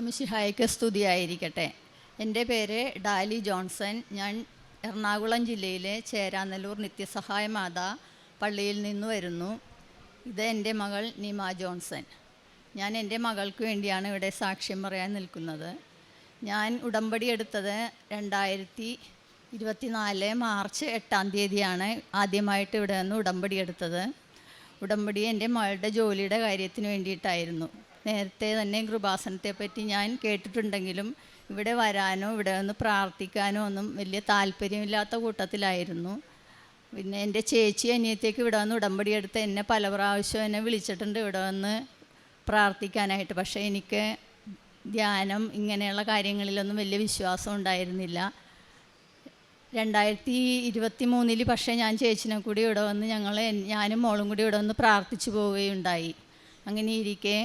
ഈശോമിശിഹായ്ക്ക് സ്തുതിയായിരിക്കട്ടെ. എന്റെ പേര് ഡാലി ജോൺസൺ. ഞാൻ എറണാകുളം ജില്ലയിലെ ചേരാനല്ലൂർ നിത്യസഹായ മാതാ പള്ളിയിൽ നിന്ന് വരുന്നു. ഇത് എന്റെ മകൾ നിമ ജോൺസൺ. ഞാൻ എന്റെ മകൾക്ക് വേണ്ടിയാണ് ഇവിടെ സാക്ഷ്യം പറയാൻ നിൽക്കുന്നത്. ഞാൻ ഉടമ്പടി എടുത്തത് രണ്ടായിരത്തി ഇരുപത്തിനാല് മാർച്ച് എട്ടാം തീയതിയാണ് ആദ്യമായിട്ട് ഇവിടെ നിന്ന് ഉടമ്പടി എടുത്തത്. ഉടമ്പടി എന്റെ മകളുടെ ജോലിയുടെ കാര്യത്തിന് വേണ്ടിയിട്ടായിരുന്നു. നേരത്തെ തന്നെ കൃപാസനത്തെ പറ്റി ഞാൻ കേട്ടിട്ടുണ്ടെങ്കിലും ഇവിടെ വരാനോ ഇവിടെ ഒന്ന് പ്രാർത്ഥിക്കാനോ ഒന്നും വലിയ താല്പര്യമില്ലാത്ത കൂട്ടത്തിലായിരുന്നു. പിന്നെ എന്റെ ചേച്ചി അനിയത്തേക്ക് ഇവിടെ വന്ന് ഉടമ്പടി എടുത്ത് എന്നെ പല പ്രാവശ്യം എന്നെ വിളിച്ചിട്ടുണ്ട് ഇവിടെ വന്ന് പ്രാർത്ഥിക്കാനായിട്ട്. പക്ഷേ എനിക്ക് ധ്യാനം ഇങ്ങനെയുള്ള കാര്യങ്ങളിലൊന്നും വലിയ വിശ്വാസം ഉണ്ടായിരുന്നില്ല. രണ്ടായിരത്തി ഇരുപത്തി മൂന്നിൽ പക്ഷേ ഞാൻ ചേച്ചിനെ കൂടി ഇവിടെ വന്ന് ഞങ്ങൾ ഞാനും മോളും കൂടി ഇവിടെ വന്ന് പ്രാർത്ഥിച്ചു പോവുകയുണ്ടായി. അങ്ങനെ ഇരിക്കെ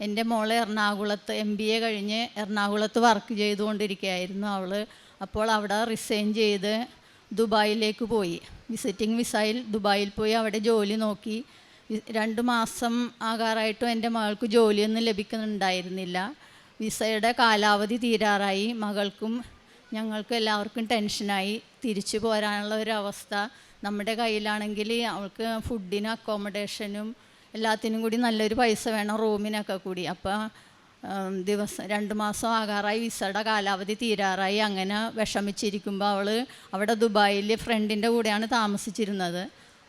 എന്റെ മോൾ എറണാകുളത്ത് എം ബി എ കഴിഞ്ഞ് എറണാകുളത്ത് വർക്ക് ചെയ്തുകൊണ്ടിരിക്കുകയായിരുന്നു അവൾ അപ്പോൾ അവിടെ റിസൈൻ ചെയ്ത് ദുബായിലേക്ക് പോയി. വിസിറ്റിംഗ് വിസയിൽ ദുബായിൽ പോയി അവിടെ ജോലി നോക്കി. രണ്ട് മാസം ആകാറായിട്ടും എന്റെ മകൾക്ക് ജോലിയൊന്നും ലഭിക്കുന്നുണ്ടായിരുന്നില്ല. വിസയുടെ കാലാവധി തീരാറായി. മകൾക്കും ഞങ്ങൾക്കും എല്ലാവർക്കും ടെൻഷനായി. തിരിച്ചു പോരാനുള്ള ഒരു അവസ്ഥ. നമ്മുടെ കയ്യിലാണെങ്കിൽ അവൾക്ക് ഫുഡിനും അക്കോമഡേഷനും എല്ലാത്തിനും കൂടി നല്ലൊരു പൈസ വേണം റൂമിനൊക്കെ കൂടി. അപ്പോൾ ദിവസം രണ്ട് മാസം ആകാറായി വിസയുടെ കാലാവധി തീരാറായി. അങ്ങനെ വിഷമിച്ചിരിക്കുമ്പോൾ അവൾ അവിടെ ദുബായിൽ ഫ്രണ്ടിന്റെ കൂടെയാണ് താമസിച്ചിരുന്നത്.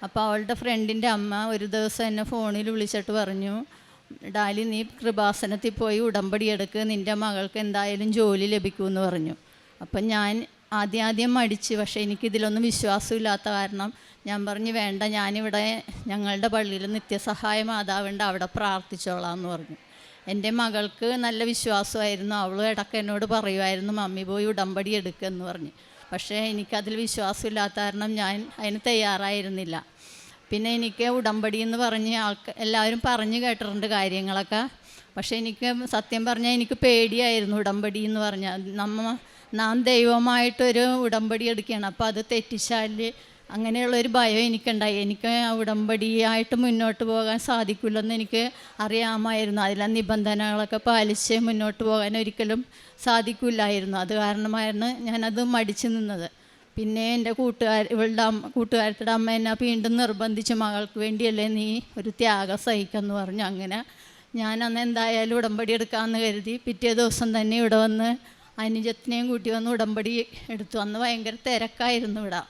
അപ്പോൾ അവളുടെ ഫ്രണ്ടിന്റെ അമ്മ ഒരു ദിവസം എന്നെ ഫോണിൽ വിളിച്ചിട്ട് പറഞ്ഞു ഡാലി നീ കൃപാസനത്തിൽ പോയി ഉടമ്പടി എടുക്ക്. നിന്റെ മകൾക്ക് എന്തായാലും ജോലി ലഭിക്കുമെന്ന് പറഞ്ഞു. അപ്പം ഞാൻ ആദ്യം ആദ്യം മടിച്ച്. പക്ഷേ എനിക്കിതിലൊന്നും വിശ്വാസമില്ലാത്ത കാരണം ഞാൻ പറഞ്ഞു വേണ്ട ഞാനിവിടെ ഞങ്ങളുടെ പള്ളിയിൽ നിത്യസഹായ മാതാവുണ്ട് അവിടെ പ്രാർത്ഥിച്ചോളാം എന്ന് പറഞ്ഞു. എന്റെ മകൾക്ക് നല്ല വിശ്വാസമായിരുന്നു. അവൾ ഇടയ്ക്ക് എന്നോട് പറയുമായിരുന്നു മമ്മി പോയി ഉടമ്പടി എടുക്കുമെന്ന് പറഞ്ഞു. പക്ഷേ എനിക്കതിൽ വിശ്വാസമില്ലാത്ത കാരണം ഞാൻ അതിന് തയ്യാറായിരുന്നില്ല. പിന്നെ എനിക്ക് ഉടമ്പടി എന്ന് പറഞ്ഞ് ആൾക്ക് എല്ലാവരും പറഞ്ഞു കേട്ടിട്ടുണ്ട് കാര്യങ്ങളൊക്കെ. പക്ഷേ എനിക്ക് സത്യം പറഞ്ഞാൽ എനിക്ക് പേടിയായിരുന്നു ഉടമ്പടി എന്ന് പറഞ്ഞാൽ. നമ്മ നാം ദൈവമായിട്ടൊരു ഉടമ്പടി എടുക്കുകയാണ്. അപ്പോൾ അത് തെറ്റിച്ചാൽ അങ്ങനെയുള്ളൊരു ഭയം എനിക്കുണ്ടായി. എനിക്ക് ആ ഉടമ്പടിയായിട്ട് മുന്നോട്ട് പോകാൻ സാധിക്കില്ലെന്ന് എനിക്ക് അറിയാമായിരുന്നു. അതിലെ നിബന്ധനകളൊക്കെ പാലിച്ച് മുന്നോട്ട് പോകാൻ ഒരിക്കലും സാധിക്കില്ലായിരുന്നു. അത് കാരണമായിരുന്നു ഞാനത് മടിച്ചു നിന്നത്. പിന്നെ എന്റെ കൂട്ടുകാർ ഇവളുടെ അമ്മ കൂട്ടുകാരത്തിയുടെ അമ്മ എന്നെ വീണ്ടും നിർബന്ധിച്ച്. മകൾക്ക് വേണ്ടിയല്ലേ നീ ഒരു ത്യാഗം സഹിക്കുമെന്ന് പറഞ്ഞു. അങ്ങനെ ഞാൻ അന്ന് എന്തായാലും ഉടമ്പടി എടുക്കാമെന്ന് കരുതി പിറ്റേ ദിവസം തന്നെ ഇവിടെ വന്ന് അനുജത്തിനെയും കൂട്ടി വന്ന് ഉടമ്പടി എടുത്തു. അന്ന് ഭയങ്കര തിരക്കായിരുന്നു ഇവിടെ.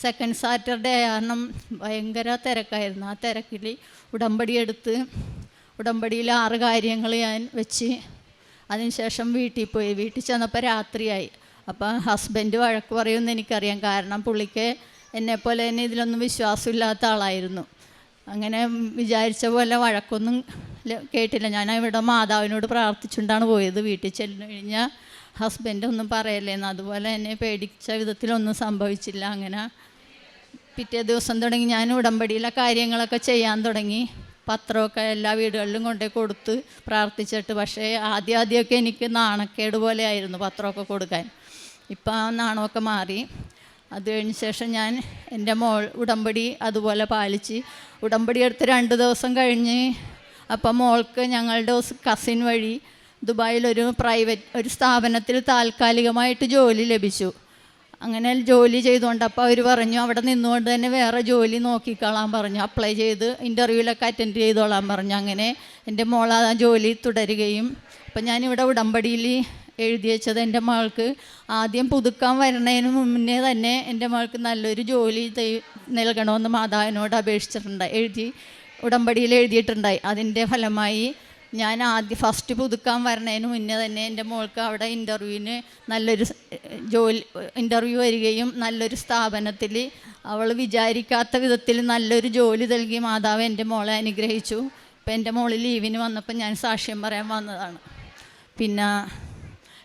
സെക്കൻഡ് സാറ്റർഡേ കാരണം ഭയങ്കര തിരക്കായിരുന്നു. ആ തിരക്കിൽ ഉടമ്പടി എടുത്ത് ഉടമ്പടിയിൽ ആറ് കാര്യങ്ങൾ ഞാൻ വെച്ച് അതിനുശേഷം വീട്ടിൽ പോയി. വീട്ടിൽ ചെന്നപ്പോൾ രാത്രിയായി. അപ്പോൾ ഹസ്ബൻഡ് വഴക്ക് പറയുമെന്ന് എനിക്കറിയാം. കാരണം പുള്ളിക്ക് എന്നെപ്പോലെ തന്നെ ഇതിലൊന്നും വിശ്വാസമില്ലാത്ത ആളായിരുന്നു. അങ്ങനെ വിചാരിച്ച പോലെ വഴക്കൊന്നും കേട്ടില്ല. ഞാൻ ഇവിടെ മാതാവിനോട് പ്രാർത്ഥിച്ചുകൊണ്ടാണ് പോയത്. വീട്ടിൽ ചെല്ലു കഴിഞ്ഞാൽ ഹസ്ബൻഡ് ഒന്നും പറയല്ലേന്ന് അതുപോലെ എന്നെ പേടിച്ച വിധത്തിലൊന്നും സംഭവിച്ചില്ല. അങ്ങനെ പിറ്റേ ദിവസം തുടങ്ങി ഞാൻ ഉടമ്പടിയിലെ കാര്യങ്ങളൊക്കെ ചെയ്യാൻ തുടങ്ങി. പത്രമൊക്കെ എല്ലാ വീടുകളിലും കൊണ്ടേ കൊടുത്ത് പ്രാർത്ഥിച്ചിട്ട്. പക്ഷേ ആദ്യം ആദ്യമൊക്കെ എനിക്ക് നാണക്കേട് പോലെ ആയിരുന്നു പത്രമൊക്കെ കൊടുക്കാൻ. ഇപ്പം ആ നാണമൊക്കെ മാറി. അത് കഴിഞ്ഞ ശേഷം ഞാൻ എന്റെ മോൾ ഉടമ്പടി അതുപോലെ പാലിച്ച് ഉടമ്പടി എടുത്ത് രണ്ട് ദിവസം കഴിഞ്ഞ് അപ്പം മോൾക്ക് ഞങ്ങളുടെ കസിൻ വഴി ദുബായിലൊരു പ്രൈവറ്റ് ഒരു സ്ഥാപനത്തിൽ താൽക്കാലികമായിട്ട് ജോലി ലഭിച്ചു. അങ്ങനെ ജോലി ചെയ്തുകൊണ്ട് അപ്പോൾ അവർ പറഞ്ഞു അവിടെ നിന്നുകൊണ്ട് തന്നെ വേറെ ജോലി നോക്കിക്കോളാൻ പറഞ്ഞു. അപ്ലൈ ചെയ്ത് ഇന്റർവ്യൂവിലൊക്കെ അറ്റൻഡ് ചെയ്തോളാൻ പറഞ്ഞു. അങ്ങനെ എന്റെ മോൾ ആ ജോലി തുടരുകയും. അപ്പം ഞാനിവിടെ ഉടമ്പടിയിൽ എഴുതി വെച്ചത് എന്റെ മകൾക്ക് ആദ്യം പുതുക്കാൻ വരുന്നതിന് മുന്നേ തന്നെ എന്റെ മകൾക്ക് നല്ലൊരു ജോലി നൽകണമെന്ന് മാതാവിനോട് അപേക്ഷിച്ചിട്ടുണ്ട്. എഴുതി ഉടമ്പടിയിൽ എഴുതിയിട്ടുണ്ടായി. അതിന്റെ ഫലമായി ഞാൻ ആദ്യ ഫസ്റ്റ് പുതുക്കാൻ വരണതിന് മുന്നേ തന്നെ എന്റെ മോൾക്ക് അവിടെ ഇന്റർവ്യൂവിന് നല്ലൊരു ജോലി ഇന്റർവ്യൂ വരികയും നല്ലൊരു സ്ഥാപനത്തിൽ അവൾ വിചാരിക്കാത്ത വിധത്തിൽ നല്ലൊരു ജോലി നൽകി മാതാവ് എന്റെ മോളെ അനുഗ്രഹിച്ചു. ഇപ്പം എന്റെ മോൾ ലീവിന് വന്നപ്പോൾ ഞാൻ സാക്ഷ്യം പറയാൻ വന്നതാണ്. പിന്നെ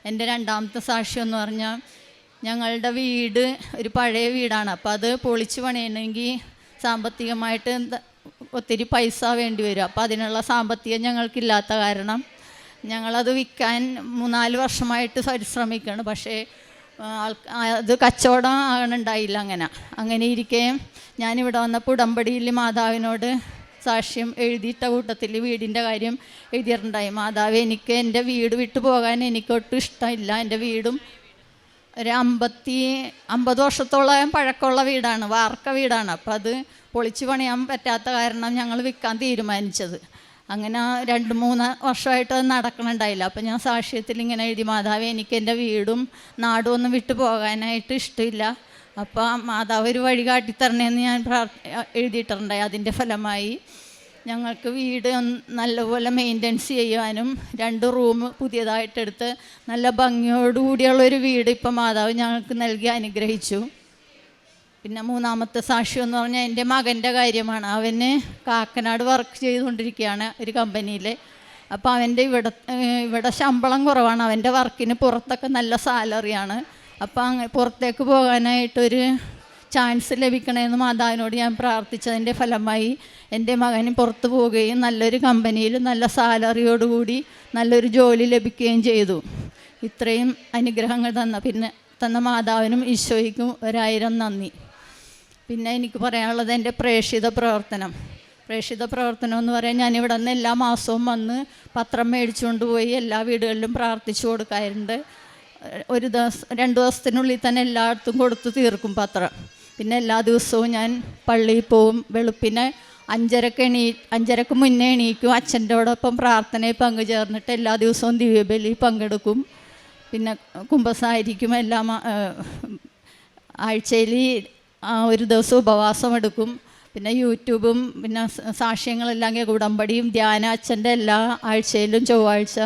എന്റെ രണ്ടാമത്തെ സാക്ഷ്യം എന്ന് പറഞ്ഞാൽ ഞങ്ങളുടെ വീട് ഒരു പഴയ വീടാണ്. അപ്പോൾ അത് പൊളിച്ച് പണിയണമെങ്കിൽ സാമ്പത്തികമായിട്ട് ഒത്തിരി പൈസ വേണ്ടി വരും. അപ്പോൾ അതിനുള്ള സാമ്പത്തികം ഞങ്ങൾക്കില്ലാത്ത കാരണം ഞങ്ങളത് വിൽക്കാൻ മൂന്നാൽ വർഷമായിട്ട് പരിശ്രമിക്കുകയാണ് പക്ഷേ അത് കച്ചവടം ആകണുണ്ടായില്ല അങ്ങനെ. അങ്ങനെ ഇരിക്കെ ഞാനിവിടെ വന്നപ്പോൾ ഉടമ്പടിയിൽ മാതാവിനോട് സാക്ഷ്യം എഴുതിയിട്ട കൂട്ടത്തിൽ വീടിന്റെ കാര്യം എഴുതിയിട്ടുണ്ടായി. മാതാവ് എനിക്ക് എന്റെ വീട് വിട്ടു പോകാൻ എനിക്കൊട്ടും ഇഷ്ടമില്ല. എന്റെ വീടും ഒരു അമ്പത്തി അമ്പത് വർഷത്തോളം പഴക്കമുള്ള വീടാണ് വാർക്ക വീടാണ്. അപ്പോൾ അത് പൊളിച്ചു പണിയാൻ പറ്റാത്ത കാരണം ഞങ്ങൾ വിൽക്കാൻ തീരുമാനിച്ചത്. അങ്ങനെ രണ്ട് മൂന്ന് വർഷമായിട്ട് അത് നടക്കണുണ്ടായില്ല. അപ്പം ഞാൻ സാക്ഷ്യത്തിൽ ഇങ്ങനെ എഴുതി മാതാവ് എനിക്ക് എന്റെ വീടും നാടും ഒന്നും വിട്ടു പോകാനായിട്ട് ഇഷ്ടമില്ല. അപ്പോൾ മാതാവ് ഒരു വഴി കാട്ടിത്തരണേന്ന് ഞാൻ പ്രാർ എഴുതിയിട്ടുണ്ടായി അതിന്റെ ഫലമായി ഞങ്ങൾക്ക് വീട് നല്ലപോലെ മെയിന്റെനൻസ് ചെയ്യുവാനും രണ്ട് റൂം പുതിയതായിട്ടെടുത്ത് നല്ല ഭംഗിയോടുകൂടിയുള്ളൊരു വീട് ഇപ്പം മാതാവ് ഞങ്ങൾക്ക് നൽകി അനുഗ്രഹിച്ചു. പിന്നെ മൂന്നാമത്തെ സാക്ഷി എന്ന് പറഞ്ഞാൽ എന്റെ മകന്റെ കാര്യമാണ്. അവന് കാക്കനാട് വർക്ക് ചെയ്തുകൊണ്ടിരിക്കുകയാണ് ഒരു കമ്പനിയിൽ അപ്പോൾ അവന്റെ ഇവിടെ ഇവിടെ ശമ്പളം കുറവാണ്. അവന്റെ വർക്കിന് പുറത്തൊക്കെ നല്ല സാലറിയാണ് അപ്പോൾ അങ്ങ് പുറത്തേക്ക് പോകാനായിട്ടൊരു ചാൻസ് ലഭിക്കണമെന്ന് മാതാവിനോട് ഞാൻ പ്രാർത്ഥിച്ചതിന്റെ ഫലമായി എന്റെ മകന് പുറത്തു പോവുകയും നല്ലൊരു കമ്പനിയിൽ നല്ല സാലറിയോടുകൂടി നല്ലൊരു ജോലി ലഭിക്കുകയും ചെയ്തു. ഇത്രയും അനുഗ്രഹങ്ങൾ തന്ന പിന്നെ തന്ന മാതാവിനും ഈശോയ്ക്കും ഒരായിരം നന്ദി. പിന്നെ എനിക്ക് പറയാനുള്ളത് എന്റെ പ്രേക്ഷിത പ്രവർത്തനം. പ്രേക്ഷിത പ്രവർത്തനം എന്ന് പറയാൻ ഞാൻ ഇവിടെ നിന്ന് എല്ലാ മാസവും വന്ന് പത്രം മേടിച്ചുകൊണ്ട് പോയി എല്ലാ വീടുകളിലും പ്രാർത്ഥിച്ചു കൊടുക്കാറുണ്ട്. ഒരു ദിവസം രണ്ട് ദിവസത്തിനുള്ളിൽ തന്നെ എല്ലായിടത്തും കൊടുത്തു തീർക്കും പത്രം. പിന്നെ എല്ലാ ദിവസവും ഞാൻ പള്ളിയിൽ പോവും വെളുപ്പിനെ അഞ്ചരക്ക് എണീ അഞ്ചരക്ക് മുന്നേ എണീക്കും. അച്ഛന്റെയോടൊപ്പം പ്രാർത്ഥനയിൽ പങ്കുചേർന്നിട്ട് എല്ലാ ദിവസവും ദിവ്യബലി പങ്കെടുക്കും. പിന്നെ കുംഭസായിരിക്കും എല്ലാം ആഴ്ചയിൽ ഒരു ദിവസം ഉപവാസം എടുക്കും. പിന്നെ യൂട്യൂബും പിന്നെ സാക്ഷ്യങ്ങളെല്ലാം ഉടമ്പടിയും ധ്യാന അച്ഛന്റെ എല്ലാ ആഴ്ചയിലും ചൊവ്വാഴ്ച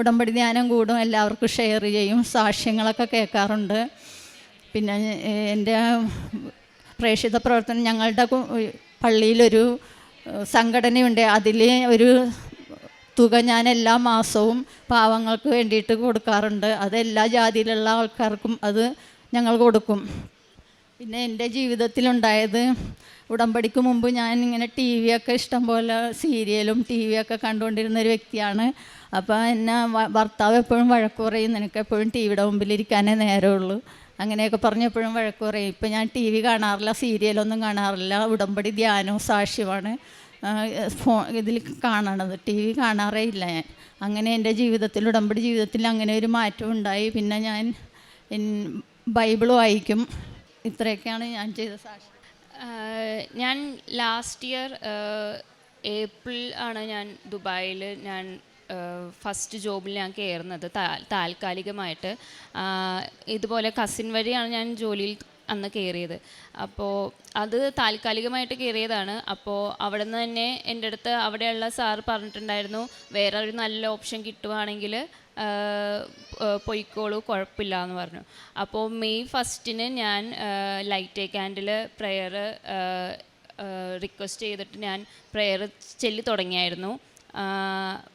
ഉടമ്പടി ധ്യാനം കൂടും. എല്ലാവർക്കും ഷെയർ ചെയ്യും സാക്ഷ്യങ്ങളൊക്കെ കേൾക്കാറുണ്ട്. പിന്നെ എന്റെ പ്രേക്ഷിത പ്രവർത്തനം ഞങ്ങളുടെ പള്ളിയിലൊരു സംഘടനയുണ്ട്. അതിൽ ഒരു തുക ഞാൻ എല്ലാ മാസവും പാവങ്ങൾക്ക് വേണ്ടിയിട്ട് കൊടുക്കാറുണ്ട്. അത് എല്ലാ ജാതിയിലുള്ള ആൾക്കാർക്കും അത് ഞങ്ങൾ കൊടുക്കും. പിന്നെ എന്റെ ജീവിതത്തിലുണ്ടായത് ഉടമ്പടിക്ക് മുമ്പ് ഞാൻ ഇങ്ങനെ ടി വി ഒക്കെ ഇഷ്ടം പോലെ സീരിയലും ടി വി ഒക്കെ കണ്ടുകൊണ്ടിരുന്ന ഒരു വ്യക്തിയാണ്. അപ്പോൾ എന്നെ ഭർത്താവ് എപ്പോഴും വഴക്ക് പറയും നിനക്ക് എപ്പോഴും ടി വിയുടെ മുമ്പിലിരിക്കാനേ നേരമുള്ളൂ. അങ്ങനെയൊക്കെ പറഞ്ഞപ്പോഴും വഴക്ക് പറയും. ഇപ്പം ഞാൻ ടി വി കാണാറില്ല സീരിയലൊന്നും കാണാറില്ല ഉടമ്പടി ധ്യാനവും സാക്ഷ്യമാണ് ഫോ ഇതിൽ കാണണത്. ടി വി കാണാറേ ഇല്ല ഞാൻ. അങ്ങനെ എന്റെ ജീവിതത്തിൽ ഉടമ്പടി ജീവിതത്തിൽ അങ്ങനെ ഒരു മാറ്റം ഉണ്ടായി. പിന്നെ ഞാൻ ബൈബിൾ വായിക്കും. ഇത്രയൊക്കെയാണ് ഞാൻ ചെയ്ത സാക്ഷ്യം. ഞാൻ ലാസ്റ്റ് ഇയർ ഏപ്രിൽ ആണ് ഞാൻ ദുബായിൽ ഞാൻ ഫസ്റ്റ് ജോബിൽ ഞാൻ കയറുന്നത് താൽക്കാലികമായിട്ട്. ഇതുപോലെ കസിൻ വഴിയാണ് ഞാൻ ജോലിയിൽ അന്ന് കയറിയത് അപ്പോൾ അത് താൽക്കാലികമായിട്ട് കയറിയതാണ് അപ്പോൾ അവിടെ നിന്ന് തന്നെ എന്റെ അടുത്ത് അവിടെയുള്ള സാർ പറഞ്ഞിട്ടുണ്ടായിരുന്നു വേറെ ഒരു നല്ല ഓപ്ഷൻ കിട്ടുവാണെങ്കിൽ പൊയ്ക്കോളൂ കുഴപ്പമില്ല എന്ന് പറഞ്ഞു. അപ്പോൾ മെയ് ഫസ്റ്റിന് ഞാൻ ലൈറ്റ് ക്യാൻഡിൽ പ്രെയർ റിക്വസ്റ്റ് ചെയ്തിട്ട് ഞാൻ പ്രെയർ ചെല്ലി തുടങ്ങിയായിരുന്നു.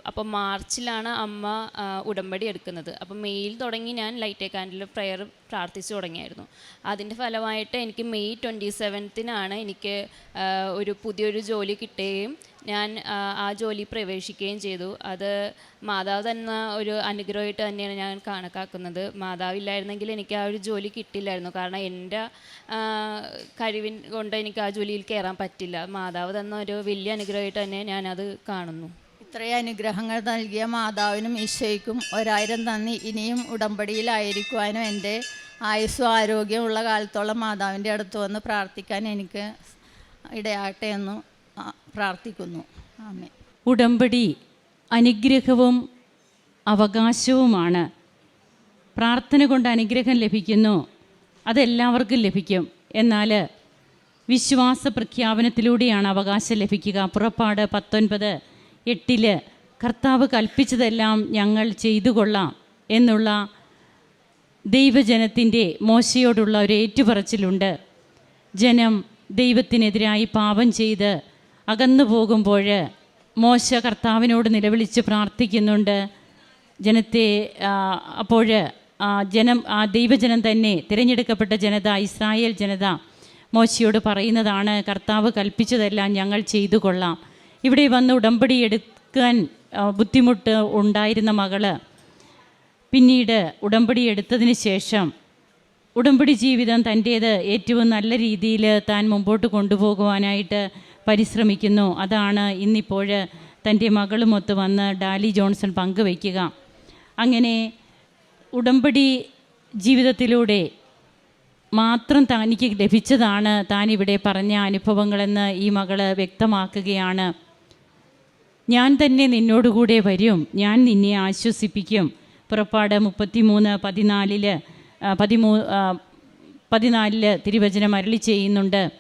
അപ്പോൾ മാർച്ചിലാണ് അമ്മ ഉടമ്പടി എടുക്കുന്നത്. അപ്പോൾ മെയ്യിൽ തുടങ്ങി ഞാൻ ലൈറ്റ് കാൻഡിൽ പ്രയർ പ്രാർത്ഥിച്ചു തുടങ്ങിയായിരുന്നു. അതിന്റെ ഫലമായിട്ട് എനിക്ക് മെയ് ട്വന്റി സെവൻത്തിനാണ് എനിക്ക് ഒരു പുതിയൊരു ജോലി കിട്ടുകയും ഞാൻ ആ, ജോലി പ്രവേശിക്കുകയും ചെയ്തു. അത് മാതാവ് തന്ന ഒരു അനുഗ്രഹമായിട്ട് തന്നെയാണ് ഞാൻ കണക്കാക്കുന്നത്. മാതാവില്ലായിരുന്നെങ്കിൽ എനിക്ക് ആ ഒരു ജോലി കിട്ടില്ലായിരുന്നു. കാരണം എന്റെ കഴിവിൻ കൊണ്ട് എനിക്ക് ആ ജോലിയിൽ കയറാൻ പറ്റില്ല. മാതാവ് തന്ന ഒരു വലിയ അനുഗ്രഹമായിട്ട് തന്നെ ഞാനത് കാണുന്നു. ഇത്രയും അനുഗ്രഹങ്ങൾ നൽകിയ മാതാവിനും ഈശോയ്ക്കും ഒരായിരം നന്ദി. ഇനിയും ഉടമ്പടിയിലായിരിക്കുവാനും എന്റെ ആയുസ്സും ആരോഗ്യമുള്ള കാലത്തോളം മാതാവിന്റെ അടുത്ത് വന്ന് പ്രാർത്ഥിക്കാൻ എനിക്ക് ഇടയാകട്ടെ എന്ന് പ്രാർത്ഥിക്കുന്നു. ആമേ ഉടമ്പടി അനുഗ്രഹവും അവകാശവുമാണ്. പ്രാർത്ഥന കൊണ്ട് അനുഗ്രഹം ലഭിക്കുന്നു. അതെല്ലാവർക്കും ലഭിക്കും. എന്നാൽ വിശ്വാസ പ്രഖ്യാപനത്തിലൂടെയാണ് അവകാശം ലഭിക്കുക. പുറപ്പാട് പത്തൊൻപത്. എട്ടിൽ കർത്താവ് കൽപ്പിച്ചതെല്ലാം ഞങ്ങൾ ചെയ്തു കൊള്ളാം എന്നുള്ള ദൈവജനത്തിന്റെ മോശയോടുള്ള ഒരു ഏറ്റുപറച്ചിലുണ്ട്. ജനം ദൈവത്തിനെതിരായി പാപം ചെയ്ത് അകന്നു പോകുമ്പോൾ മോശ കർത്താവിനോട് നിലവിളിച്ച് പ്രാർത്ഥിക്കുന്നുണ്ട്. ജനത്തെ അപ്പോൾ ജനം ആ ദൈവജനം തന്നെ തിരഞ്ഞെടുക്കപ്പെട്ട ജനത ഇസ്രായേൽ ജനത മോശയോട് പറയുന്നതാണ് കർത്താവ് കൽപ്പിച്ചതെല്ലാം ഞങ്ങൾ ചെയ്തു കൊള്ളാം ഇവിടെ വന്ന് ഉടമ്പടി എടുക്കാൻ ബുദ്ധിമുട്ട് ഉണ്ടായിരുന്ന മകൾ പിന്നീട് ഉടമ്പടി എടുത്തതിന് ശേഷം ഉടമ്പടി ജീവിതം തന്റേത് ഏറ്റവും നല്ല രീതിയിൽ താൻ മുമ്പോട്ട് കൊണ്ടുപോകുവാനായിട്ട് പരിശ്രമിക്കുന്നു. അതാണ് ഇന്നിപ്പോൾ തന്റെ മകളുമൊത്ത് വന്ന് ഡാലി ജോൺസൺ പങ്കുവയ്ക്കുക. അങ്ങനെ ഉടമ്പടി ജീവിതത്തിലൂടെ മാത്രം തനിക്ക് ലഭിച്ചതാണ് താൻ ഇവിടെ പറഞ്ഞ അനുഭവങ്ങളെന്ന് ഈ മകൾ വ്യക്തമാക്കുകയാണ്. ഞാൻ തന്നെ നിന്നോടുകൂടെ വരും. ഞാൻ നിന്നെ ആശ്വസിപ്പിക്കും. പുറപ്പാട് മുപ്പത്തിമൂന്ന് പതിനാലിൽ പതിമൂ പതിനാലിൽ തിരുവചനം അരളി ചെയ്യുന്നുണ്ട്.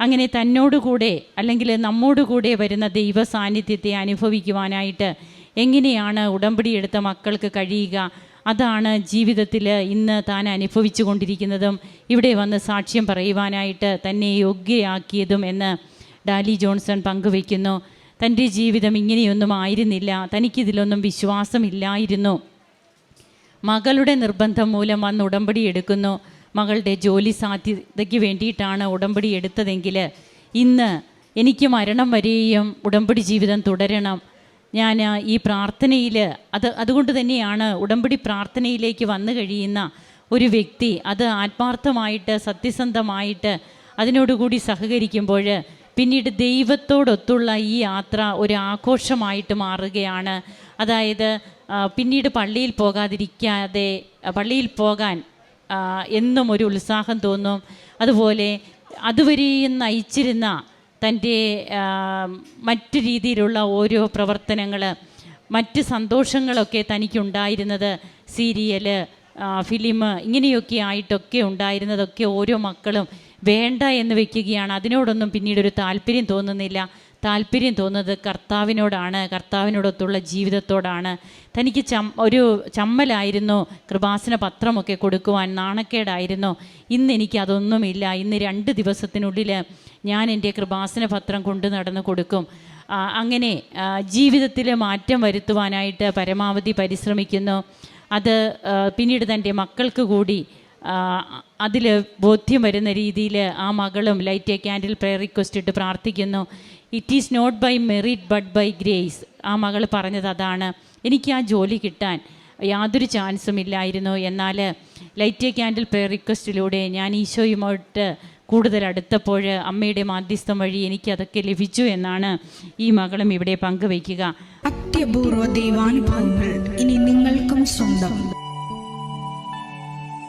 അങ്ങനെ തന്നോടുകൂടെ അല്ലെങ്കിൽ നമ്മോടുകൂടെ വരുന്ന ദൈവ സാന്നിധ്യത്തെ അനുഭവിക്കുവാനായിട്ട് എങ്ങനെയാണ് ഉടമ്പടി എടുത്ത മക്കൾക്ക് കഴിയുക? അതാണ് ജീവിതത്തിൽ ഇന്ന് താൻ അനുഭവിച്ചു കൊണ്ടിരിക്കുന്നതും ഇവിടെ വന്ന് സാക്ഷ്യം പറയുവാനായിട്ട് തന്നെ യോഗ്യയാക്കിയതും എന്ന് ഡാലി ജോൺസൺ പങ്കുവയ്ക്കുന്നു. തന്റെ ജീവിതം ഇങ്ങനെയൊന്നും ആയിരുന്നില്ല. തനിക്കിതിലൊന്നും വിശ്വാസമില്ലായിരുന്നു. മകളുടെ നിർബന്ധം മൂലം വന്ന് ഉടമ്പടി എടുക്കുന്നു. മകളുടെ ജോലി സാധ്യതയ്ക്ക് വേണ്ടിയിട്ടാണ് ഉടമ്പടി എടുത്തതെങ്കിൽ ഇന്ന് എനിക്ക് മരണം വരെയും ഉടമ്പടി ജീവിതം തുടരണം. ഞാൻ ഈ പ്രാർത്ഥനയിൽ അത് അതുകൊണ്ട് തന്നെയാണ് ഉടമ്പടി പ്രാർത്ഥനയിലേക്ക് വന്നു കഴിയുന്ന ഒരു വ്യക്തി അത് ആത്മാർത്ഥമായിട്ട് സത്യസന്ധമായിട്ട് അതിനോടുകൂടി സഹകരിക്കുമ്പോൾ പിന്നീട് ദൈവത്തോടൊത്തുള്ള ഈ യാത്ര ഒരു ആഘോഷമായിട്ട് മാറുകയാണ്. അതായത് പിന്നീട് പള്ളിയിൽ പോകാതിരിക്കാതെ പള്ളിയിൽ പോകാൻ എന്നും ഒരു ഉത്സാഹം തോന്നും. അതുപോലെ അതുവരെയും നയിച്ചിരുന്ന തന്റെ മറ്റു രീതിയിലുള്ള ഓരോ പ്രവർത്തനങ്ങൾ മറ്റ് സന്തോഷങ്ങളൊക്കെ തനിക്കുണ്ടായിരുന്നത് സീരിയൽ ഫിലിം ഇങ്ങനെയൊക്കെ ആയിട്ടൊക്കെ ഉണ്ടായിരുന്നതൊക്കെ ഓരോ മക്കളും വേണ്ട എന്ന് വെക്കുകയാണ്. അതിനോടൊന്നും പിന്നീട് ഒരു താല്പര്യം തോന്നുന്നില്ല. താല്പര്യം തോന്നുന്നത് കർത്താവിനോടാണ് കർത്താവിനോടൊത്തുള്ള ജീവിതത്തോടാണ്. തനിക്ക് ചം ഒരു ചമ്മലായിരുന്നു കൃപാസന പത്രമൊക്കെ കൊടുക്കുവാൻ നാണക്കേടായിരുന്നു. ഇന്ന് എനിക്ക് അതൊന്നുമില്ല. ഇന്ന് രണ്ട് ദിവസത്തിനുള്ളിൽ ഞാൻ എന്റെ കൃപാസന പത്രം കൊണ്ടു നടന്ന് കൊടുക്കും. അങ്ങനെ ജീവിതത്തിൽ മാറ്റം വരുത്തുവാനായിട്ട് പരമാവധി പരിശ്രമിക്കുന്നു. അത് പിന്നീട് തന്റെ മക്കൾക്ക് കൂടി അതിൽ ബോധ്യം വരുന്ന രീതിയിൽ ആ മകളും light a candle prayer request ഇട്ട് പ്രാർത്ഥിക്കുന്നു. It is not by merit but by grace ആ മകൾ പറഞ്ഞത് അതാണ്. എനിക്ക് ആ ജോലി കിട്ടാൻ യാതൊരു ചാൻസും ഇല്ലായിരുന്നു. എന്നാൽ ലൈറ്റ് എ ക്യാൻഡിൽ പ്രയർ റിക്വസ്റ്റിലൂടെ ഞാൻ ഈശോയുമായിട്ട് കൂടുതൽ അടുത്തപ്പോൾ അമ്മയുടെ മാധ്യസ്ഥം വഴി എനിക്കതൊക്കെ ലഭിച്ചു എന്നാണ് ഈ മകളും ഇവിടെ പങ്കുവയ്ക്കുക. അത്യപൂർവ ദൈവാനുഭവങ്ങൾ ഇനി നിങ്ങൾക്കും സ്വന്തം.